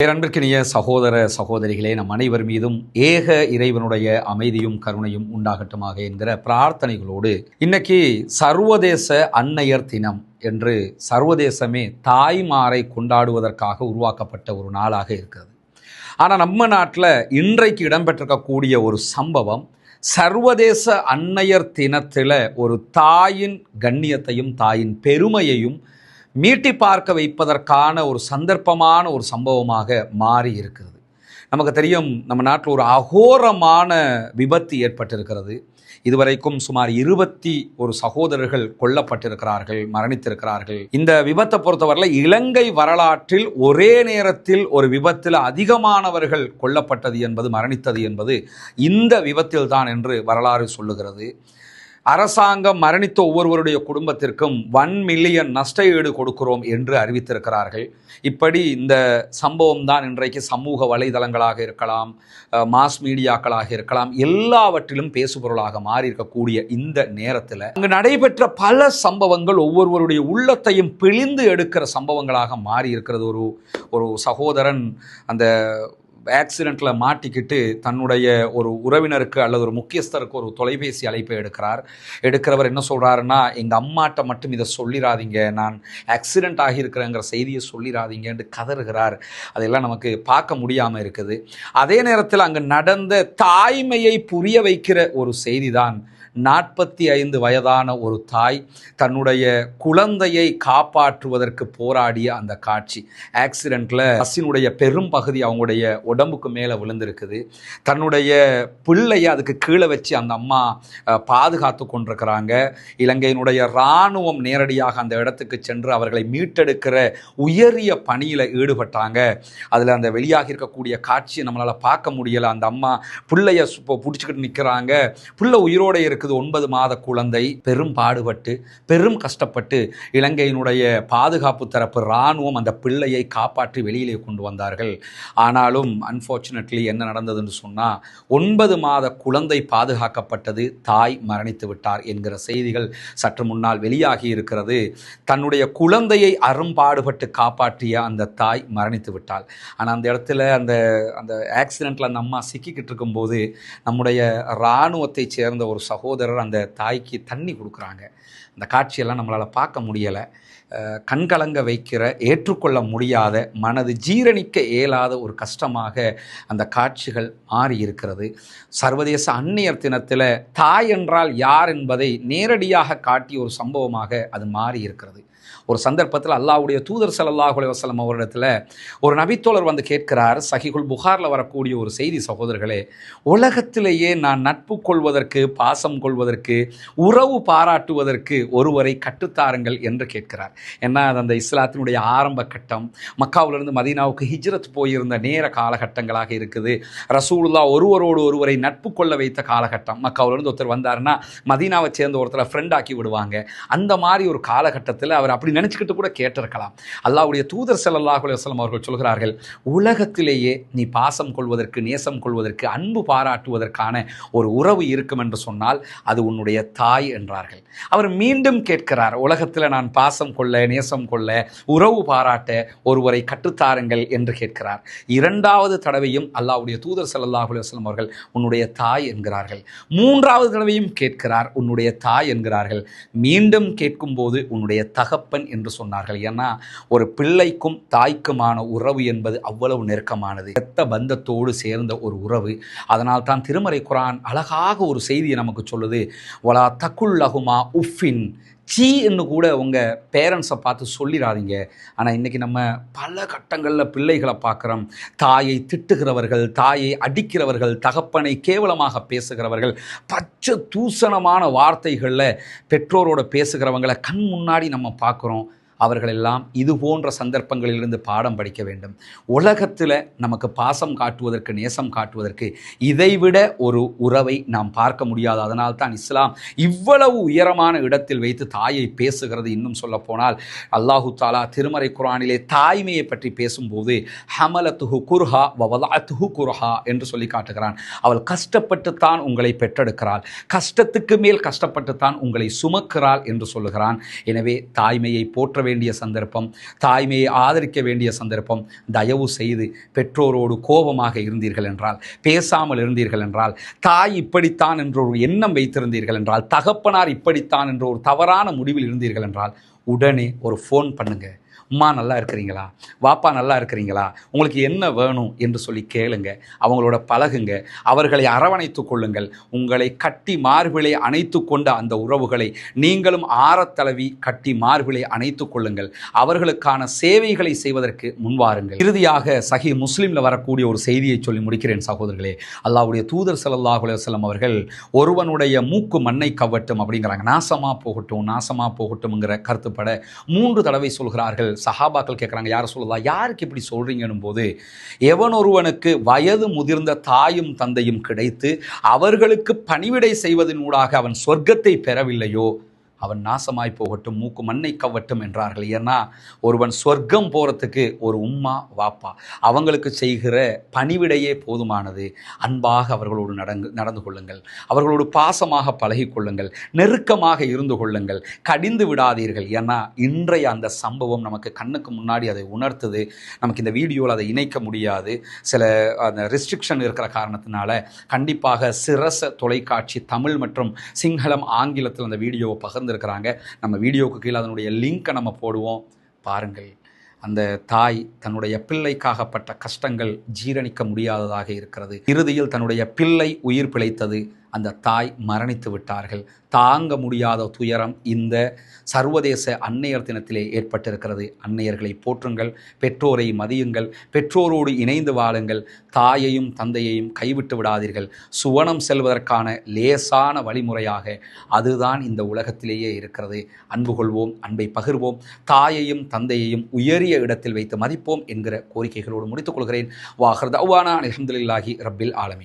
பேரன்பிற்கினிய சகோதர சகோதரிகளே நம் அனைவர் மீதும் ஏக இறைவனுடைய அமைதியும் கருணையும் உண்டாகட்டுமாக என்கிற பிரார்த்தனைகளோடு இன்னைக்கு சர்வதேச அன்னையர் தினம் என்று சர்வதேசமே தாய்மாரை கொண்டாடுவதற்காக உருவாக்கப்பட்ட ஒரு நாளாக இருக்கிறது. ஆனால் நம்ம நாட்டில் இன்றைக்கு இடம்பெற்றிருக்கக்கூடிய ஒரு சம்பவம் சர்வதேச அன்னையர் தினத்தில் ஒரு தாயின் கண்ணியத்தையும் தாயின் பெருமையையும் மீட்டி பார்க்க வைப்பதற்கான ஒரு சந்தர்ப்பமான ஒரு சம்பவமாக மாறி இருக்கிறது. நமக்கு தெரியும் நம்ம நாட்டில் ஒரு அகோரமான விபத்து ஏற்பட்டிருக்கிறது. இதுவரைக்கும் சுமார் இருபத்தி ஒரு சகோதரர்கள் கொல்லப்பட்டிருக்கிறார்கள் மரணித்திருக்கிறார்கள். இந்த விபத்தை பொறுத்தவரையில் இலங்கை வரலாற்றில் ஒரே நேரத்தில் ஒரு விபத்தில் அதிகமானவர்கள் கொல்லப்பட்டது என்பது மரணித்தது என்பது இந்த விபத்தில் தான் என்று வரலாறு சொல்லுகிறது. அரசாங்கம் மரணித்த ஒவ்வொருவருடைய குடும்பத்திற்கும் ஒன் மில்லியன் நஷ்ட ஈடு கொடுக்கிறோம் என்று அறிவித்திருக்கிறார்கள். இப்படி இந்த சம்பவம் தான் இன்றைக்கு சமூக வலைதளங்களாக இருக்கலாம் மாஸ் மீடியாக்களாக இருக்கலாம் எல்லாவற்றிலும் பேசுபொருளாக மாறி இருக்கக்கூடிய இந்த நேரத்தில் அங்கு நடைபெற்ற பல சம்பவங்கள் ஒவ்வொருவருடைய உள்ளத்தையும் பிழிந்து எடுக்கிற சம்பவங்களாக மாறி இருக்கிறது ஒரு ஒரு சகோதரன் அந்த ஆக்சிடெண்ட்டில் மாட்டிக்கிட்டு தன்னுடைய ஒரு உறவினருக்கு அல்லது ஒரு முக்கியஸ்தருக்கு ஒரு தொலைபேசி அழைப்பை எடுக்கிறார். எடுக்கிறவர் என்ன சொல்கிறாருன்னா எங்கள் அம்மாட்ட மட்டும் இதை சொல்லிடாதீங்க நான் ஆக்சிடெண்ட் ஆகியிருக்கிறேங்கிற செய்தியை சொல்லிடாதீங்கன்னு கதறுகிறார். அதெல்லாம் நமக்கு பார்க்க முடியாமல் இருக்குது. அதே நேரத்தில் அங்கே நடந்த தாய்மையை புரிய வைக்கிற ஒரு செய்தி தான் நாற்பத்தி ஐந்து வயதான ஒரு தாய் தன்னுடைய குழந்தையை காப்பாற்றுவதற்கு போராடிய அந்த காட்சி. ஆக்சிடெண்ட்டில் பஸ்ஸினுடைய பெரும் பகுதி அவங்களுடைய உடம்புக்கு மேலே விழுந்திருக்குது. தன்னுடைய பிள்ளையை அதுக்கு கீழே வச்சு அந்த அம்மா பாதுகாத்து கொண்டிருக்கிறாங்க. இலங்கையினுடைய இராணுவம் நேரடியாக அந்த இடத்துக்கு சென்று அவர்களை மீட்டெடுக்கிற உயரிய பணியில் ஈடுபட்டாங்க. அதில் அந்த வெளியாகி இருக்கக்கூடிய காட்சியை நம்மளால் பார்க்க முடியலை. அந்த அம்மா பிள்ளைய பிடிச்சிக்கிட்டு நிற்கிறாங்க பிள்ளை உயிரோடு இருக்குது. ஒன்பது மாத குழந்தை பெரும் பாடுபட்டு பெரும் கஷ்டப்பட்டு இலங்கையினுடைய பாதுகாப்பு தரப்பு இராணுவம் அந்த பிள்ளையை காப்பாற்றி வெளியிலே கொண்டு வந்தார்கள். ஆனாலும் அன்ஃபார்ச்சுனேட்லி என்ன நடந்ததுன்னு சொன்னால் ஒன்பது மாத குழந்தை பாதுகாக்கப்பட்டது தாய் மரணித்து விட்டார் என்கிற செய்திகள் சற்று முன்னால் வெளியாகி இருக்கிறது. தன்னுடைய குழந்தையை அரும்பாடுபட்டு காப்பாற்றிய அந்த தாய் மரணித்து விட்டாள். ஆனால் அந்த இடத்துல அந்த அந்த ஆக்சிடெண்ட்டில் அந்த அம்மா சிக்கிக்கிட்டு இருக்கும்போது நம்முடைய இராணுவத்தைச் சேர்ந்த ஒரு சகோதரர் அந்த தாய்க்கு தண்ணி கொடுக்குறாங்க. அந்த காட்சியெல்லாம் நம்மளால் பார்க்க முடியலை. கண்கலங்க வைக்கிற ஏற்றுக்கொள்ள முடியாத மனது ஜீரணிக்க இயலாத ஒரு கஷ்டமாக அந்த காட்சிகள் மாறி இருக்கிறது. சர்வதேச அந்நியர் தினத்தில் தாய் என்றால் யார் என்பதை நேரடியாக காட்டிய ஒரு சம்பவமாக அது மாறி இருக்கிறது. ஒரு சந்தர்ப்பத்தில் அல்லாவுடைய தூதர் ஸல்லல்லாஹு அலைஹி அவரிடத்தில் ஒரு நபித்தோழர் வந்து கேட்கிறார் சஹிகுல் புகாரில் வரக்கூடிய ஒரு செய்தி சகோதரர்களே உலகத்திலேயே நான் நட்பு கொள்வதற்கு பாசம் கொள்வதற்கு உறவு பாராட்டுவதற்கு ஒருவரை கற்றுத்தாருங்கள் என்று கேட்கிறார். ஏன்னா அது அந்த இஸ்லாத்தினுடைய ஆரம்ப கட்டம். மக்காவிலிருந்து மதீனாவுக்கு ஹிஜ்ரத் போயிருந்த நேர காலகட்டங்களாக இருக்குது. ரசூலுல்லா ஒருவரோடு ஒருவரை நட்பு கொள்ள வைத்த காலகட்டம். மக்காவிலிருந்து ஒருத்தர் வந்தாருன்னா மதீனாவை சேர்ந்த ஒருத்தரை ஃப்ரெண்ட் ஆக்கி விடுவாங்க. அந்த மாதிரி ஒரு காலகட்டத்தில் அவர் அப்படி நினச்சிக்கிட்டு கூட கேட்டிருக்கலாம். அல்லாவுடைய தூதர் ஸல்லல்லாஹு அலைஹி அவர்கள் சொல்கிறார்கள் உலகத்திலேயே நீ பாசம் கொள்வதற்கு நேசம் கொள்வதற்கு அன்பு பாராட்டுவதற்கான ஒரு உறவு இருக்கும் என்று சொன்னால் அது உன்னுடைய தாய் என்றார்கள். அவர் மீண்டும் கேட்கிறார் உலகத்தில் நான் பாசம் கொள்ள நேசம் கொள்ள உறவு பாராட்ட ஒருவரை கற்றுத்தாருங்கள் என்று கேட்கிறார். இரண்டாவது தடவையும் அல்லாவுடைய தூதர் ஸல்லல்லாஹு அலைஹி அவர்கள் உன்னுடைய தாய் என்கிறார்கள். மூன்றாவது தடவையும் கேட்கிறார் உன்னுடைய தாய் என்கிறார்கள். மீண்டும் கேட்கும்போது உன்னுடைய தகப்பன் என்று சொன்னார்கள். ஏன்னா ஒரு பிள்ளைக்கும் தாய்க்குமான உறவு என்பது அவ்வளவு நெருக்கமானது. எத்த பந்தத்தோடு சேர்ந்த ஒரு உறவு. அதனால் தான் திருமறை குரான் அழகாக ஒரு செய்தியை நமக்கு சொல்லுது. வலா தக்குல்லகுமா உஃபின் சீன்னு கூட உங்கள் பேரண்ட்ஸை பார்த்து சொல்லிடாதீங்க ஆனால் இன்றைக்கி நம்ம பல கட்டங்களில் பிள்ளைகளை பார்க்குறோம். தாயை திட்டுகிறவர்கள் தாயை அடிக்கிறவர்கள் தகப்பனை கேவலமாக பேசுகிறவர்கள் பச்சை தூசணமான வார்த்தைகளில் பெற்றோரோட பேசுகிறவங்களை கண் முன்னாடி நம்ம பார்க்குறோம். அவர்களெல்லாம் இது போன்ற சந்தர்ப்பங்களிலிருந்து பாடம் படிக்க வேண்டும். உலகத்தில் நமக்கு பாசம் காட்டுவதற்கு நேசம் காட்டுவதற்கு இதைவிட ஒரு உறவை நாம் பார்க்க முடியாது. அதனால் தான் இஸ்லாம் இவ்வளவு உயரமான இடத்தில் வைத்து தாயை பேசுகிறது இன்னும் சொல்லப்போனால் அல்லாஹு தாலா திருமறை குரானிலே தாய்மையை பற்றி பேசும்போது ஹமலத்துஹு குர்ஹா வவலாத்துஹு குர்ஹா என்று சொல்லி காட்டுகிறான். அவள் கஷ்டப்பட்டுத்தான் உங்களை பெற்றெடுக்கிறாள். கஷ்டத்துக்கு மேல் கஷ்டப்பட்டுத்தான் உங்களை சுமக்கிறாள் என்று சொல்லுகிறான். எனவே தாய்மையை போற்ற வேண்டும் வேண்டிய சந்தர்ப்பம் தாய்மையை ஆதரிக்க வேண்டிய சந்தர்ப்பம் தயவு செய்து பெற்றோரோடு கோபமாக இருந்தீர்கள் என்றால் பேசாமல் இருந்தீர்கள் என்றால் தாய் இப்படித்தான் என்ற ஒரு எண்ணம் வைத்திருந்தீர்கள் என்றால் தகப்பனார் இப்படித்தான் என்ற ஒரு தவறான முடிவில் இருந்தீர்கள் என்றால் உடனே ஒரு ஃபோன் பண்ணுங்கள் அம்மா நல்லா இருக்கிறீங்களா? வாப்பா நல்லா இருக்கிறீங்களா? உங்களுக்கு என்ன வேணும்? என்று சொல்லி கேளுங்க. அவங்களோட பழகுங்க. அவர்களை அரவணைத்து கொள்ளுங்கள். உங்களை கட்டி மார்பிலை அணைத்து கொண்ட அந்த உறவுகளை நீங்களும் ஆரத்தளவி கட்டி மார்பிலை அணைத்து கொள்ளுங்கள். அவர்களுக்கான சேவைகளை செய்வதற்கு முன்வாருங்கள். இறுதியாக சஹி முஸ்லீமில் வரக்கூடிய ஒரு செய்தியை சொல்லி முடிக்கிறேன் சகோதரர்களே. அல்லாவுடைய தூதர் ஸல்லல்லாஹு அலைஹி அவர்கள் ஒருவனுடைய மூக்கு மண்ணை கவட்டும் அப்படிங்கிறாங்க. நாசமாக போகட்டும் நாசமாக போகட்டும்ங்கிற கருத்துப்பட மூன்று தடவை சொல்கிறார்கள். சஹாபாக்கள் கேட்குறாங்க யார் சொல்லலாம் யாருக்கு இப்படி சொல்கிறீங்கன்னும் போது எவன் ஒருவனுக்கு வயது முதிர்ந்த தாயும் தந்தையும் கிடைத்து அவர்களுக்கு பணிவிடை செய்வதனூடாக அவன் சொர்க்கத்தை பெறவில்லையோ? அவன் நாசமாய் போகட்டும் மூக்கு மண்ணை கவ்வட்டும் என்றார்கள். ஏன்னா ஒருவன் சொர்க்கம் போகிறதுக்கு ஒரு உம்மா வாப்பா அவங்களுக்கு செய்கிற பணிவிடையே போதுமானது. அன்பாக அவர்களோடு நடந்து நடந்து கொள்ளுங்கள். அவர்களோடு பாசமாக பழகி கொள்ளுங்கள். நெருக்கமாக இருந்து கொள்ளுங்கள். கடிந்து விடாதீர்கள். ஏன்னா இன்றைய அந்த சம்பவம் நமக்கு கண்ணுக்கு முன்னாடி அதை உணர்த்துது. நமக்கு இந்த வீடியோவில் அதை இணைக்க முடியாது. சில அந்த ரெஸ்ட்ரிக்ஷன் இருக்கிற காரணத்தினால கண்டிப்பாக சிரச தொலைக்காட்சி தமிழ் மற்றும் சிங்களம் ஆங்கிலத்தில் அந்த வீடியோவை பகிர்ந்திருக்கிறாங்க நம்ம வீடியோவுக்கு கீழே அதனுடைய லிங்க்கை நம்ம போடுவோம். பாருங்கள். அந்த தாய் தன்னுடைய பிள்ளைக்காகப்பட்ட கஷ்டங்கள் ஜீரணிக்க முடியாததாக இருக்கிறது. இறுதியில் தன்னுடைய பிள்ளை உயிர் பிழைத்தது. அந்த தாய் மரணித்து விட்டார்கள். தாங்க முடியாத துயரம் இந்த சர்வதேச அன்னையர் தினத்திலே ஏற்பட்டிருக்கிறது. அன்னையர்களை போற்றுங்கள் பெற்றோரை மதியுங்கள் பெற்றோரோடு இணைந்து வாழுங்கள். தாயையும் தந்தையையும் கைவிட்டு விடாதீர்கள். சுவனம் செல்வதற்கான லேசான வழிமுறையாக அதுதான் இந்த உலகத்திலேயே இருக்கிறது. அன்பு கொள்வோம் அன்பை பகிர்வோம். தாயையும் தந்தையையும் உயரிய இடத்தில் வைத்து மதிப்போம் என்கிற கோரிக்கைகளோடு முடித்துக் கொள்கிறேன். வாஹர் தவானா அலமதுல்லாஹி ரப்பில் ஆலமி